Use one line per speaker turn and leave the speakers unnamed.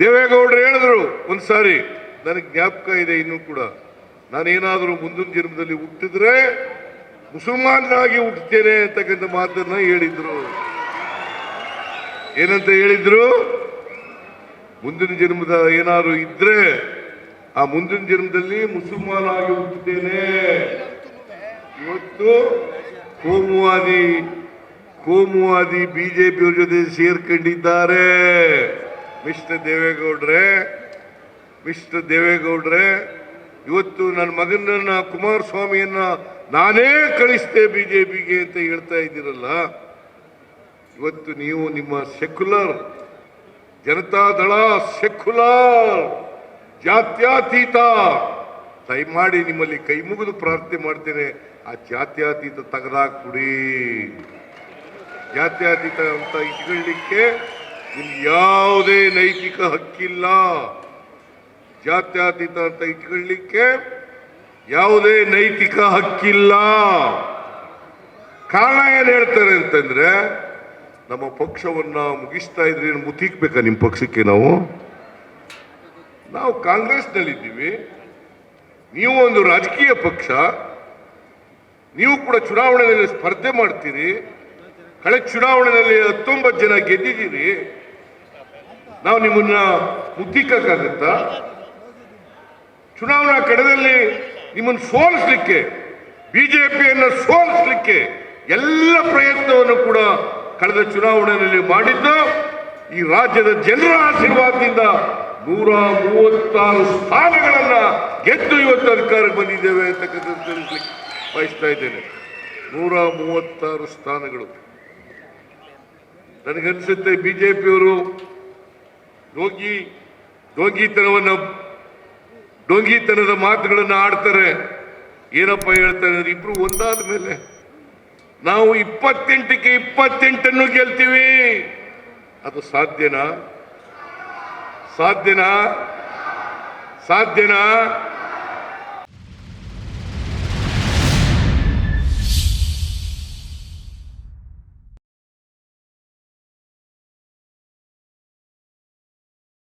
ದೇವೇಗೌಡರು ಹೇಳಿದ್ರು ಒಂದ್ಸಾರಿ ನನಗೆ ಜ್ಞಾಪಕ ಇದೆ ಇನ್ನೂ ಕೂಡ. ನಾನೇನಾದರೂ ಮುಂದಿನ ಜನ್ಮದಲ್ಲಿ ಹುಟ್ಟಿದ್ರೆ ಮುಸಲ್ಮಾನರಾಗಿ ಹುಟ್ಟುತ್ತೇನೆ ಅಂತಕ್ಕಂಥ ಮಾತನ್ನ ಹೇಳಿದ್ರು. ಏನಂತ ಹೇಳಿದ್ರು? ಮುಂದಿನ ಜನ್ಮದ ಏನಾದ್ರು ಇದ್ರೆ ಆ ಮುಂದಿನ ಜನ್ಮದಲ್ಲಿ ಮುಸಲ್ಮಾನ ಆಗಿ ಹುಟ್ಟುತ್ತೇನೆ ಇವತ್ತು ಕೋಮುವಾದಿ ಕೋಮುವಾದಿ ಬಿಜೆಪಿಯವ್ರ ಜೊತೆ ಸೇರ್ಕೊಂಡಿದ್ದಾರೆ. ಮಿಸ್ಟರ್ ದೇವೇಗೌಡ್ರೆ ಮಿಸ್ಟರ್ ದೇವೇಗೌಡ್ರೆ, ಇವತ್ತು ನನ್ನ ಮಗನನ್ನ ಕುಮಾರಸ್ವಾಮಿಯನ್ನ ನಾನೇ ಕಳಿಸ್ತೆ ಬಿಜೆಪಿಗೆ ಅಂತ ಹೇಳ್ತಾ ಇದ್ದೀರಲ್ಲ, ಇವತ್ತು ನೀವು ನಿಮ್ಮ ಸೆಕ್ಯುಲರ್ ಜನತಾದಳ ಸೆಕ್ಯುಲರ್ ಜಾತ್ಯತೀತ, ದಯಮಾಡಿ ನಿಮ್ಮಲ್ಲಿ ಕೈ ಮುಗಿದು ಪ್ರಾರ್ಥನೆ ಮಾಡ್ತೇನೆ, ಆ ಜಾತ್ಯತೀತ ತೆಗೆದಾಕ್ಬಿಡಿ ಜಾತ್ಯತೀತ ಅಂತ ಇಟ್ಕೊಳ್ಳಿಕ್ಕೆ ನಿಮ್ಗೆ ಯಾವುದೇ ನೈತಿಕ ಹಕ್ಕಿಲ್ಲ. ಜಾತ್ಯತೀತ ಅಂತ ಇಟ್ಕೊಳ್ಳಿಕ್ಕೆ ಯಾವುದೇ ನೈತಿಕ ಹಕ್ಕಿಲ್ಲ. ಕಾರಣ ಏನು ಹೇಳ್ತಾರೆ ಅಂತಂದ್ರೆ, ನಮ್ಮ ಪಕ್ಷವನ್ನ ಮುಗಿಸ್ತಾ ಇದ್ರೆ ಏನು ಮುತ್ತಿಕ್ಬೇಕಾ ನಿಮ್ಮ ಪಕ್ಷಕ್ಕೆ ನಾವು? ನಾವು ಕಾಂಗ್ರೆಸ್ನಲ್ಲಿದ್ದೀವಿ. ನೀವು ಒಂದು ರಾಜಕೀಯ ಪಕ್ಷ, ನೀವು ಕೂಡ ಚುನಾವಣೆಯಲ್ಲಿ ಸ್ಪರ್ಧೆ ಮಾಡ್ತೀರಿ. ಕಳೆದ ಚುನಾವಣೆಯಲ್ಲಿ ಹತ್ತೊಂಬತ್ತು ಜನ ಗೆದ್ದಿದ್ದೀರಿ. ನಾವು ನಿಮ್ಮನ್ನ ಮುತ್ತಿಕ್ಕಾಗತ್ತಾ ಚುನಾವಣಾ ಕಡದಲ್ಲಿ ನಿಮ್ಮನ್ನು ಸೋಲಿಸ್ಲಿಕ್ಕೆ, ಬಿಜೆಪಿಯನ್ನು ಸೋಲಿಸ್ಲಿಕ್ಕೆ ಎಲ್ಲ ಪ್ರಯತ್ನವನ್ನು ಕೂಡ ಕಳೆದ ಚುನಾವಣೆಯಲ್ಲಿ ಮಾಡಿದ್ದು, ಈ ರಾಜ್ಯದ ಜನರ ಆಶೀರ್ವಾದದಿಂದ ನೂರ ಮೂವತ್ತಾರು ಸ್ಥಾನಗಳನ್ನ ಗೆದ್ದು ಇವತ್ತು ಅಧಿಕಾರಕ್ಕೆ ಬಂದಿದ್ದೇವೆ ಅಂತಕ್ಕಂಥದ್ದು ತಿಳಿಸ್ಲಿಕ್ಕೆ ಬಯಸ್ತಾ ಇದ್ದೇನೆ. ನೂರ ಮೂವತ್ತಾರು ಸ್ಥಾನಗಳು. ನನಗನ್ಸುತ್ತೆ ಬಿಜೆಪಿಯವರು ಡೋಂಗಿ ಡೋಂಗಿತನವನ್ನು ಡೊಂಗಿತನದ ಮಾತುಗಳನ್ನು ಆಡ್ತಾರೆ. ಏನಪ್ಪ ಹೇಳ್ತಾರೆ ಇಬ್ರು ಒಂದಾದ ಮೇಲೆ. ನಾವು ಇಪ್ಪತ್ತೆಂಟಕ್ಕೆ ಇಪ್ಪತ್ತೆಂಟನ್ನು ಗೆಲ್ತೀವಿ. ಅದು ಸಾಧ್ಯನಾ? ಸಾಧ್ಯನಾ? ಸಾಧ್ಯನಾ?